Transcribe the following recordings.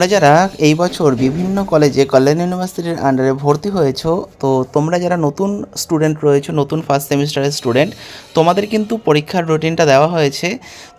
তোমরা যারা এই বছর বিভিন্ন কলেজে কল্যাণ ইউনিভার্সিটির আন্ডারে ভর্তি হয়েছো, তো তোমরা যারা নতুন স্টুডেন্ট রয়েছো, নতুন ফার্স্ট সেমিস্টারের স্টুডেন্ট তোমাদের কিন্তু পরীক্ষার রুটিনটা দেওয়া হয়েছে।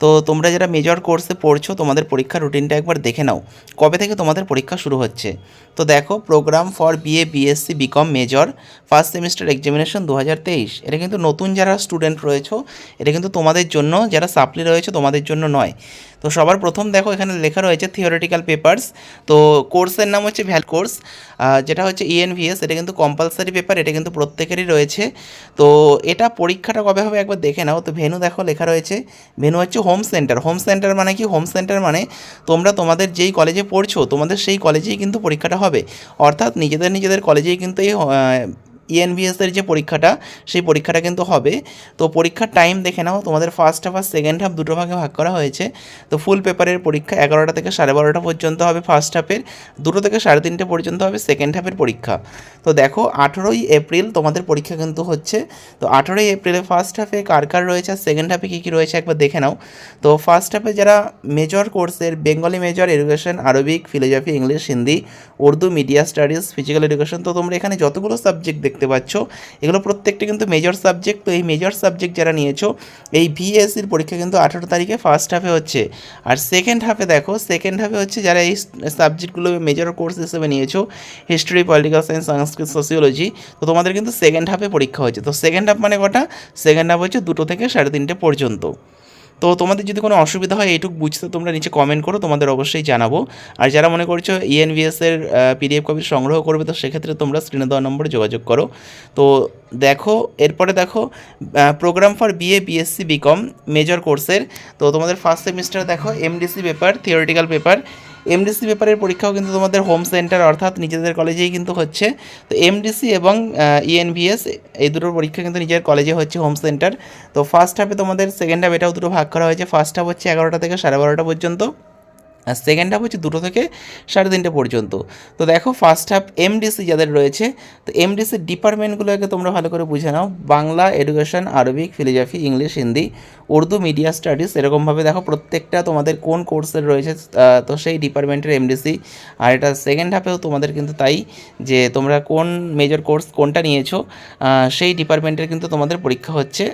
তো তোমরা যারা মেজর কোর্সে পড়ছো, তোমাদের পরীক্ষার রুটিনটা একবার দেখে নাও, কবে থেকে তোমাদের পরীক্ষা শুরু হচ্ছে। তো দেখো programme for BA BSc BCom major first semester examination দু হাজার তেইশ। এটা কিন্তু নতুন যারা স্টুডেন্ট রয়েছো, এটা কিন্তু তোমাদের জন্য, যারা সাপ্লি রয়েছে, তোমাদের জন্য নয়। তো সবার প্রথম দেখো এখানে লেখা রয়েছে থিওরিটিক্যাল পেপার্স তো কোর্সের নাম হচ্ছে ভ্যাল কোর্স যেটা হচ্ছে E ইএনভিএস এটা কিন্তু কম্পালসারি পেপার এটা কিন্তু প্রত্যেকেরই রয়েছে। তো এটা পরীক্ষাটা কবে হবে একবার দেখে নাও। তো ভেনু দেখো লেখা রয়েছে, ভেনু হচ্ছে হোম সেন্টার হোম সেন্টার মানে কি? হোম সেন্টার মানে তোমরা তোমাদের যেই কলেজে পড়ছো, তোমাদের সেই কলেজেই কিন্তু পরীক্ষাটা হবে। অর্থাৎ নিজেদের নিজেদের কলেজেই কিন্তু এই ইএনভিএসের যে পরীক্ষাটা, সেই পরীক্ষাটা কিন্তু হবে। তো পরীক্ষার টাইম দেখে নাও, তোমাদের ফার্স্ট হাফ আর সেকেন্ড হাফ দুটো ভাগে ভাগ করা হয়েছে। তো ফুল পেপারের পরীক্ষা এগারোটা থেকে সাড়ে বারোটা পর্যন্ত হবে ফার্স্ট হাফের দুটো থেকে সাড়ে তিনটে পর্যন্ত হবে সেকেন্ড হাফের পরীক্ষা। তো দেখো, আঠেরোই এপ্রিল তোমাদের পরীক্ষা কিন্তু হচ্ছে। তো আঠেরোই এপ্রিলে ফার্স্ট হাফে কার কার রয়েছে আর সেকেন্ড হাফে কী কী রয়েছে একবার দেখে নাও। তো ফার্স্ট হাফে যারা মেজর কোর্সের Bengali major education Arabic philosophy English Hindi Urdu media studies physical education তো তোমরা এখানে যতগুলো সাবজেক্ট দেখতে পাচ্ছ। এগুলো প্রত্যেকটা কিন্তু মেজর সাবজেক্ট তো এই মেজর সাবজেক্ট যারা নিয়েছো, এই ভিএসসির পরীক্ষা কিন্তু আঠেরো তারিখে ফার্স্ট হাফে হচ্ছে। আর সেকেন্ড হাফে দেখো সেকেন্ড হাফে হচ্ছে যারা এই সাবজেক্টগুলো মেজর কোর্স হিসেবে নিয়েছো history political science Sanskrit sociology তো তোমাদের কিন্তু সেকেন্ড হাফে পরীক্ষা হচ্ছে তো সেকেন্ড হাফ মানে কটা? সেকেন্ড হাফ হচ্ছে দুটো থেকে সাড়ে তিনটে পর্যন্ত। তো তোমাদের যদি কোনো অসুবিধা হয়, এইটুকু বুঝতে তোমরা নিচে কমেন্ট করো, তোমাদের অবশ্যই জানাব। আর যারা মনে করছ ইএনভিএসের পিডিএফ কপি সংগ্রহ করবে, তো সেক্ষেত্রে তোমরা স্ক্রিনে দেওয়া নম্বরে যোগাযোগ করো। তো দেখো, এরপরে দেখো programme for BA BSc BCom major কোর্সের তো তোমাদের ফার্স্ট সেমিস্টার দেখো MDC paper theoretical paper MDC পেপারের পরীক্ষাও কিন্তু তোমাদের হোম সেন্টার অর্থাৎ নিজেদের কলেজেই কিন্তু হচ্ছে। তো এমডিসি এবং ইএনভিএস এই দুটোর পরীক্ষা কিন্তু নিজের কলেজে হচ্ছে হোম সেন্টার তো ফার্স্ট হাফে তোমাদের সেকেন্ড হাফ এটাও দুটো ভাগ করা হয়েছে। ফার্স্ট হাফ হচ্ছে এগারোটা থেকে সাড়ে বারোটা পর্যন্ত। আর সেকেন্ড হাফ হচ্ছে দুটো থেকে সাড়ে তিনটে পর্যন্ত। তো দেখো ফার্স্ট হাফ এমডিসি যাদের রয়েছে, তো এমডিসি ডিপার্টমেন্টগুলোকে তোমরা ভালো করে বুঝে নাও। Bangla education Arabic philosophy English Hindi Urdu media studies এরকমভাবে দেখো প্রত্যেকটা তোমাদের কোন কোর্সের রয়েছে তো সেই ডিপার্টমেন্টের এমডিসি আর এটা সেকেন্ড হাফেও তোমাদের কিন্তু তাই যে তোমরা কোন মেজর কোর্স কোনটা নিয়েছো সেই ডিপার্টমেন্টের কিন্তু তোমাদের পরীক্ষা হচ্ছে।